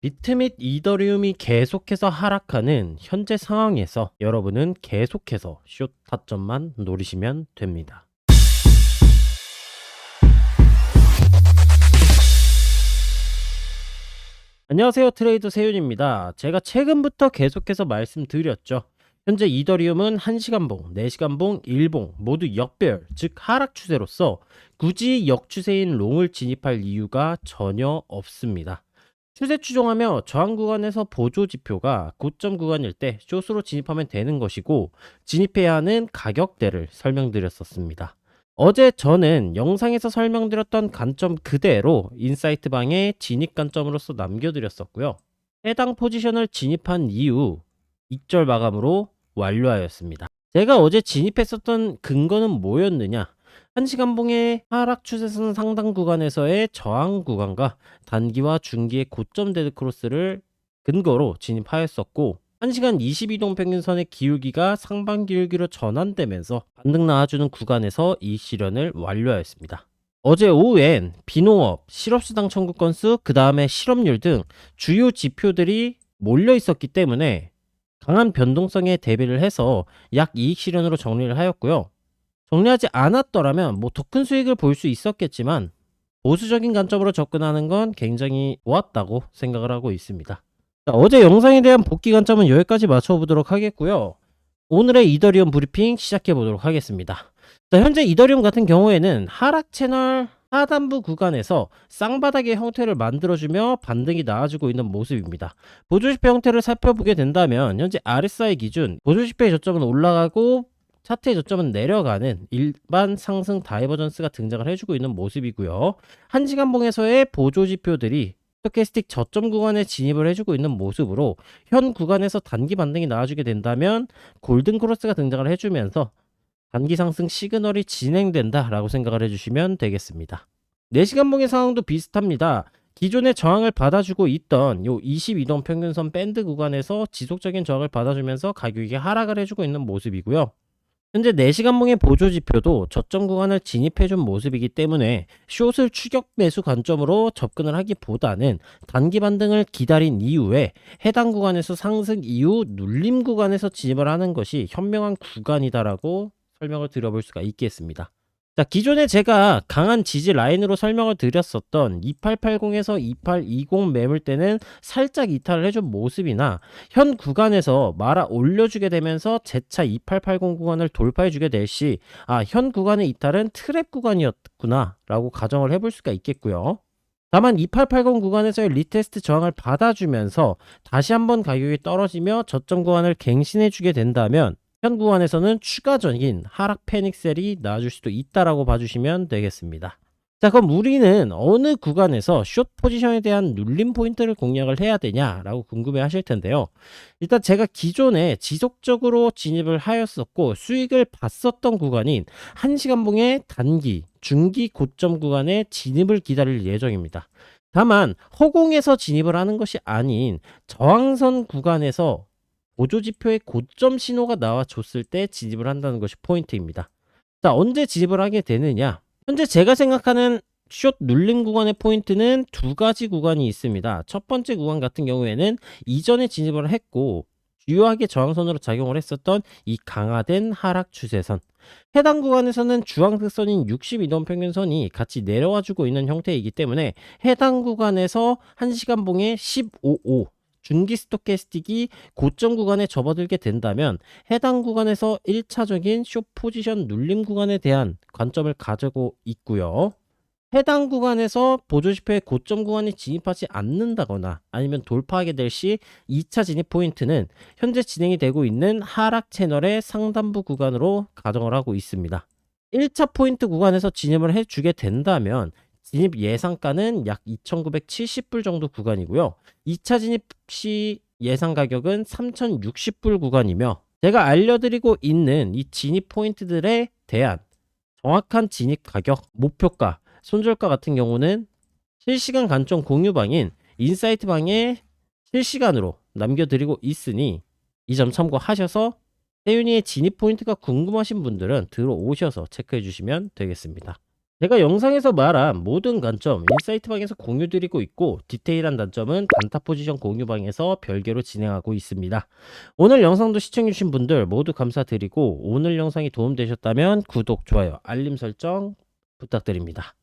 비트 및 이더리움이 계속해서 하락하는 현재 상황에서 여러분은 계속해서 숏 타점만 노리시면 됩니다. 안녕하세요. 트레이더 세윤입니다. 제가 최근부터 계속해서 말씀드렸죠. 현재 이더리움은 1시간봉, 4시간봉, 1봉 모두 역별, 즉 하락 추세로서 굳이 역추세인 롱을 진입할 이유가 전혀 없습니다. 추세 추종하며 저항 구간에서 보조 지표가 고점 구간일 때 숏으로 진입하면 되는 것이고 진입해야 하는 가격대를 설명드렸었습니다. 어제 저는 영상에서 설명드렸던 관점 그대로 인사이트 방에 진입 관점으로서 남겨드렸었고요. 해당 포지션을 진입한 이후 익절 마감으로 완료하였습니다. 제가 어제 진입했었던 근거는 뭐였느냐? 1시간봉의 하락 추세선 상당 구간에서의 저항 구간과 단기와 중기의 고점 데드 크로스를 근거로 진입하였었고 1시간 22동 평균선의 기울기가 상반 기울기로 전환되면서 반등 나와주는 구간에서 이 실현을 완료하였습니다. 어제 오후엔 비농업, 실업수당 청구 건수, 그 다음에 실업률 등 주요 지표들이 몰려 있었기 때문에 강한 변동성에 대비를 해서 약 이익 실현으로 정리를 하였고요. 정리하지 않았더라면 뭐 더 큰 수익을 볼 수 있었겠지만 보수적인 관점으로 접근하는 건 굉장히 좋았다고 생각을 하고 있습니다. 자, 어제 영상에 대한 복귀 관점은 여기까지 맞춰보도록 하겠고요. 오늘의 이더리움 브리핑 시작해 보도록 하겠습니다. 자, 현재 이더리움 같은 경우에는 하락 채널 하단부 구간에서 쌍바닥의 형태를 만들어주며 반등이 나와주고 있는 모습입니다. 보조지표 형태를 살펴보게 된다면 현재 RSI 기준 보조지표의 저점은 올라가고 차트의 저점은 내려가는 일반 상승 다이버전스가 등장을 해주고 있는 모습이고요. 한시간봉에서의 보조지표들이 스토캐스틱 저점 구간에 진입을 해주고 있는 모습으로 현 구간에서 단기 반등이 나와주게 된다면 골든 크로스가 등장을 해주면서 단기 상승 시그널이 진행된다라고 생각을 해주시면 되겠습니다. 4시간 봉의 상황도 비슷합니다. 기존의 저항을 받아주고 있던 요 22동 평균선 밴드 구간에서 지속적인 저항을 받아주면서 가격이 하락을 해주고 있는 모습이고요. 현재 4시간봉의 보조 지표도 저점 구간을 진입해준 모습이기 때문에 숏을 추격 매수 관점으로 접근을 하기보다는 단기 반등을 기다린 이후에 해당 구간에서 상승 이후 눌림 구간에서 진입을 하는 것이 현명한 구간이다라고 설명을 드려볼 수가 있겠습니다. 자, 기존에 제가 강한 지지 라인으로 설명을 드렸었던 2880에서 2820 매물대는 살짝 이탈을 해준 모습이나 현 구간에서 말아 올려주게 되면서 재차 2880 구간을 돌파해주게 될 시, 아, 현 구간의 이탈은 트랩 구간이었구나 라고 가정을 해볼 수가 있겠고요. 다만 2880 구간에서의 리테스트 저항을 받아주면서 다시 한번 가격이 떨어지며 저점 구간을 갱신해주게 된다면 현 구간에서는 추가적인 하락 패닉셀이 나와줄 수도 있다라고 봐주시면 되겠습니다. 자 그럼 우리는 어느 구간에서 숏 포지션에 대한 눌림 포인트를 공략을 해야 되냐라고 궁금해 하실 텐데요. 일단 제가 기존에 지속적으로 진입을 하였었고 수익을 봤었던 구간인 1시간봉의 단기, 중기 고점 구간에 진입을 기다릴 예정입니다. 다만 허공에서 진입을 하는 것이 아닌 저항선 구간에서 보조 지표의 고점 신호가 나와줬을 때 진입을 한다는 것이 포인트입니다. 자, 언제 진입을 하게 되느냐? 현재 제가 생각하는 숏 눌림 구간의 포인트는 두 가지 구간이 있습니다. 첫 번째 구간 같은 경우에는 이전에 진입을 했고 주요하게 저항선으로 작용을 했었던 이 강화된 하락 추세선. 해당 구간에서는 주황색 선인 62동 평균선이 같이 내려와 주고 있는 형태이기 때문에 해당 구간에서 1시간봉에 15오 중기 스토캐스틱이 고점 구간에 접어들게 된다면 해당 구간에서 1차적인 쇼 포지션 눌림 구간에 대한 관점을 가지고 있고요. 해당 구간에서 보조지표의 고점 구간에 진입하지 않는다거나 아니면 돌파하게 될 시 2차 진입 포인트는 현재 진행이 되고 있는 하락 채널의 상단부 구간으로 가정을 하고 있습니다. 1차 포인트 구간에서 진입을 해주게 된다면 진입 예상가는 약 2,970불 정도 구간이고요. 2차 진입 시 예상 가격은 3,060불 구간이며 제가 알려드리고 있는 이 진입 포인트들에 대한 정확한 진입 가격, 목표가, 손절가 같은 경우는 실시간 관점 공유방인 인사이트 방에 실시간으로 남겨드리고 있으니 이 점 참고하셔서 세윤이의 진입 포인트가 궁금하신 분들은 들어오셔서 체크해 주시면 되겠습니다. 제가 영상에서 말한 모든 관점 인사이트 방에서 공유드리고 있고 디테일한 단점은 단타 포지션 공유 방에서 별개로 진행하고 있습니다. 오늘 영상도 시청해주신 분들 모두 감사드리고 오늘 영상이 도움되셨다면 구독, 좋아요, 알림 설정 부탁드립니다.